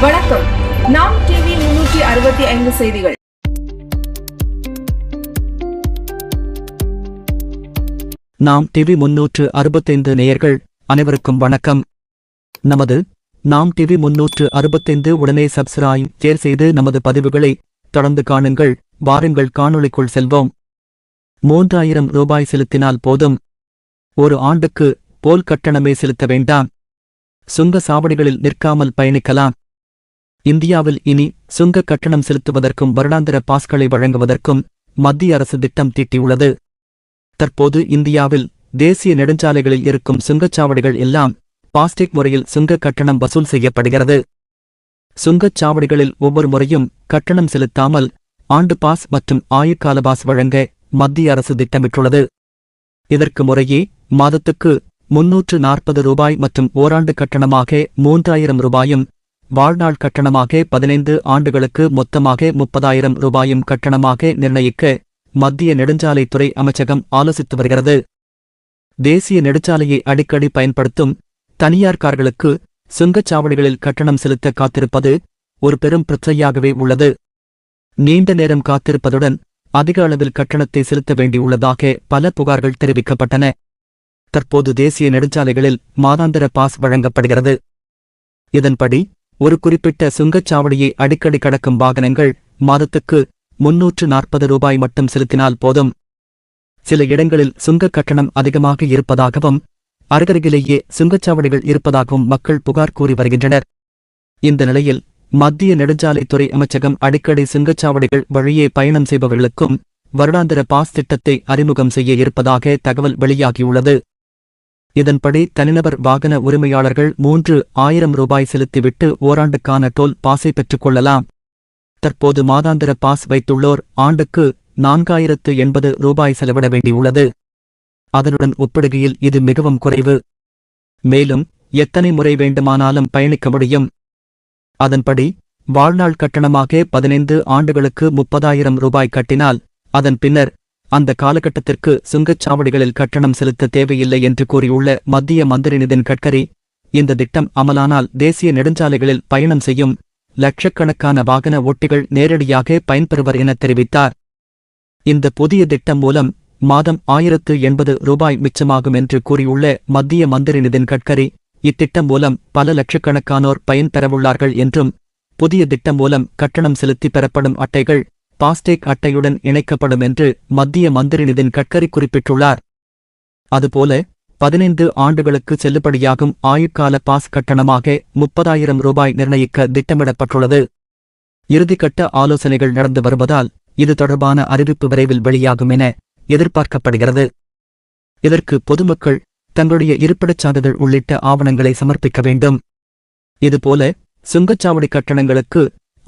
வணக்கம். நாம் டிவி முன்னூற்றி அறுபத்தி ஐந்து செய்திகள். நாம் டிவி முன்னூற்று அறுபத்தைந்து நேயர்கள் அனைவருக்கும் வணக்கம். நமது நாம் டிவி முன்னூற்று அறுபத்தைந்து உடனே சப்ஸ்கிரைப் ஷேர் செய்து நமது பதிவுகளை தொடர்ந்து காணுங்கள். வாருங்கள் காணொளிக்குள் செல்வோம். மூன்றாயிரம் ரூபாய் செலுத்தினால் போதும். ஒரு ஆண்டுக்கு போல் கட்டணமே செலுத்த வேண்டாம். சுங்க சாவடிகளில் நிற்காமல் பயணிக்கலாம். இந்தியாவில் இனி சுங்க கட்டணம் செலுத்துவதற்கும் வருடாந்திர பாஸ்களை வழங்குவதற்கும் மத்திய அரசு திட்டம் தீட்டியுள்ளது. தற்போது இந்தியாவில் தேசிய நெடுஞ்சாலைகளில் இருக்கும் சுங்கச்சாவடிகள் எல்லாம் பாஸ்டிக் முறையில் சுங்க கட்டணம் வசூல் செய்யப்படுகிறது. சுங்கச் சாவடிகளில் ஒவ்வொரு முறையும் கட்டணம் செலுத்தாமல் ஆண்டு பாஸ் மற்றும் ஆயுட்கால பாஸ் வழங்க மத்திய அரசு திட்டமிட்டுள்ளது. இதற்கு முறையே மாதத்துக்கு முன்னூற்று நாற்பது ரூபாய் மற்றும் ஓராண்டு கட்டணமாக மூன்றாயிரம் ரூபாயும் வாழ்நாள் கட்டணமாக பதினைந்து ஆண்டுகளுக்கு மொத்தமாக முப்பதாயிரம் ரூபாயும் கட்டணமாக நிர்ணயிக்க மத்திய நெடுஞ்சாலைத்துறை அமைச்சகம் ஆலோசித்து வருகிறது. தேசிய நெடுஞ்சாலையை அடிக்கடி பயன்படுத்தும் தனியார் கார்களுக்கு சுங்கச்சாவடிகளில் கட்டணம் செலுத்த காத்திருப்பது ஒரு பெரும் பிரச்சனையாகவே உள்ளது. நீண்ட நேரம் காத்திருப்பதுடன் அதிக அளவில் கட்டணத்தை செலுத்த வேண்டியுள்ளதாக பல புகார்கள் தெரிவிக்கப்பட்டன. தற்போது தேசிய நெடுஞ்சாலைகளில் மாதாந்திர பாஸ் வழங்கப்படுகிறது. இதன்படி ஒரு குறிப்பிட்ட சுங்கச்சாவடியை அடிக்கடி கடக்கும் வாகனங்கள் மாதத்துக்கு முன்னூற்று நாற்பது ரூபாய் மட்டும் செலுத்தினால் போதும். சில இடங்களில் சுங்க கட்டணம் அதிகமாக இருப்பதாகவும் அருகருகிலேயே சுங்கச்சாவடிகள் இருப்பதாகவும் மக்கள் புகார் கூறி வருகின்றனர். இந்த நிலையில் மத்திய நெடுஞ்சாலைத்துறை அமைச்சகம் அடிக்கடி சுங்கச்சாவடிகள் வழியே பயணம் செய்பவர்களுக்கும் வருடாந்திர பாஸ் திட்டத்தை அறிமுகம் செய்ய இருப்பதாக தகவல் வெளியாகியுள்ளது. இதன்படி தனிநபர் வாகன உரிமையாளர்கள் மூன்று ஆயிரம் ரூபாய் செலுத்திவிட்டு ஓராண்டுக்கான டோல் பாஸை பெற்றுக் கொள்ளலாம் தற்போது மாதாந்திர பாஸ் வைத்துள்ளோர் ஆண்டுக்கு நான்காயிரத்து எண்பது ரூபாய் செலவிட வேண்டியுள்ளது. அதனுடன் ஒப்பிடுகையில் இது மிகவும் குறைவு. மேலும் எத்தனை முறை வேண்டுமானாலும் பயணிக்க முடியும். அதன்படி வாழ்நாள் கட்டணமாக பதினைந்து ஆண்டுகளுக்கு முப்பதாயிரம் ரூபாய் கட்டினால் அதன் பின்னர் அந்த காலகட்டத்திற்கு சுங்கச்சாவடிகளில் கட்டணம் செலுத்த தேவையில்லை என்று கூறியுள்ள மத்திய மந்திரி நிதின் கட்கரி இந்த திட்டம் அமலானால் தேசிய நெடுஞ்சாலைகளில் பயணம் செய்யும் லட்சக்கணக்கான வாகன ஓட்டிகள் நேரடியாக பயன்பெறுவர் என தெரிவித்தார். இந்த புதிய திட்டம் மூலம் மாதம் ஆயிரத்து எண்பது ரூபாய் மிச்சமாகும் என்று கூறியுள்ள மத்திய மந்திரி நிதின் கட்கரி இத்திட்டம் மூலம் பல லட்சக்கணக்கானோர் பயன் பெறவுள்ளார்கள் என்றும் புதிய திட்டம் மூலம் கட்டணம் செலுத்தி பெறப்படும் அட்டைகள் பாஸ்டேக் அட்டையுடன் இணைக்கப்படும் என்று மத்திய மந்திரி நிதின் கட்கரி குறிப்பிட்டுள்ளார். அதுபோல பதினைந்து ஆண்டுகளுக்கு செல்லுபடியாகும் ஆயுட்கால பாஸ் கட்டணமாக முப்பதாயிரம் ரூபாய் நிர்ணயிக்க திட்டமிடப்பட்டுள்ளது. இறுதிக்கட்ட ஆலோசனைகள் நடந்து வருவதால் இது தொடர்பான அறிவிப்பு விரைவில் வெளியாகும் என எதிர்பார்க்கப்படுகிறது. இதற்கு பொதுமக்கள் தங்களுடைய இருப்பிடச் சான்றிதழ் உள்ளிட்ட ஆவணங்களை சமர்ப்பிக்க வேண்டும். இதுபோல சுங்கச்சாவடி கட்டணங்களுக்கு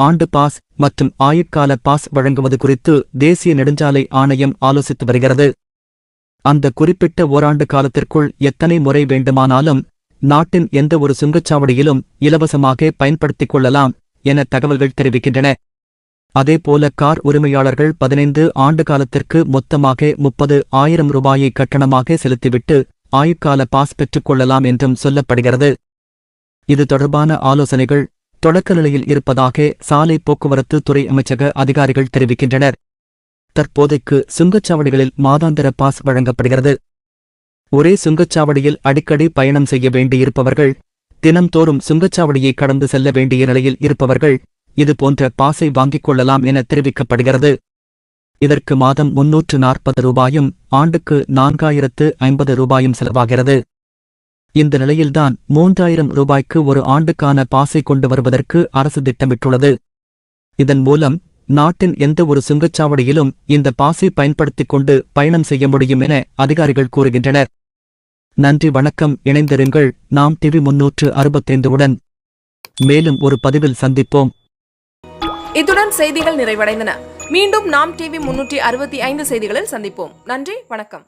ஆண்டு பாஸ் மற்றும் ஆயுட்கால பாஸ் வழங்குவது குறித்து தேசிய நெடுஞ்சாலை ஆணையம் ஆலோசித்து வருகிறது. அந்த குறிப்பிட்ட ஓராண்டு காலத்திற்குள் எத்தனை முறை வேண்டுமானாலும் நாட்டின் எந்த ஒரு சுங்கச்சாவடியிலும் இலவசமாக பயன்படுத்திக் கொள்ளலாம் என தகவல்கள் தெரிவிக்கின்றன. அதேபோல கார் உரிமையாளர்கள் பதினைந்து ஆண்டு காலத்திற்கு மொத்தமாக முப்பது ஆயிரம் ரூபாயை கட்டணமாக செலுத்திவிட்டு ஆயுட்கால பாஸ் பெற்றுக் கொள்ளலாம் என்றும் சொல்லப்படுகிறது. இது தொடர்பான ஆலோசனைகள் தொடக்க நிலையில் இருப்பதாக சாலை போக்குவரத்து துறை அமைச்சக அதிகாரிகள் தெரிவிக்கின்றனர். தற்போதைக்கு சுங்கச்சாவடிகளில் மாதாந்திர பாஸ் வழங்கப்படுகிறது. ஒரே சுங்கச்சாவடியில் அடிக்கடி பயணம் செய்ய வேண்டியிருப்பவர்கள் தினம்தோறும் சுங்கச்சாவடியை கடந்து செல்ல வேண்டிய நிலையில் இருப்பவர்கள் இதுபோன்ற பாசை பாஸை வாங்கிக் கொள்ளலாம் என தெரிவிக்கப்படுகிறது. இதற்கு மாதம் முன்னூற்று நாற்பது ரூபாயும் ஆண்டுக்கு நான்காயிரத்து ஐம்பது ரூபாயும் செலவாகிறது. இந்த நிலையில்தான் மூன்றாயிரம் ரூபாய்க்கு ஒரு ஆண்டுக்கான பாசை கொண்டு வருவதற்கு அரசு திட்டமிட்டுள்ளது. இதன் மூலம் நாட்டின் எந்த ஒரு சுங்கச்சாவடியிலும் இந்த பாசை பயன்படுத்திக் கொண்டு பயணம் செய்ய முடியும் என அதிகாரிகள் கூறுகின்றனர். நன்றி வணக்கம். இணைந்திருங்கள். நாம் டிவி முன்னூற்று அறுபத்தைந்து உடன் மேலும் ஒரு பதிவில் சந்திப்போம். இத்துடன் செய்திகள் நிறைவடைந்தன. மீண்டும் நாம் டிவி முன்னூற்றி அறுபத்தி ஐந்து செய்திகளில் சந்திப்போம். நன்றி வணக்கம்.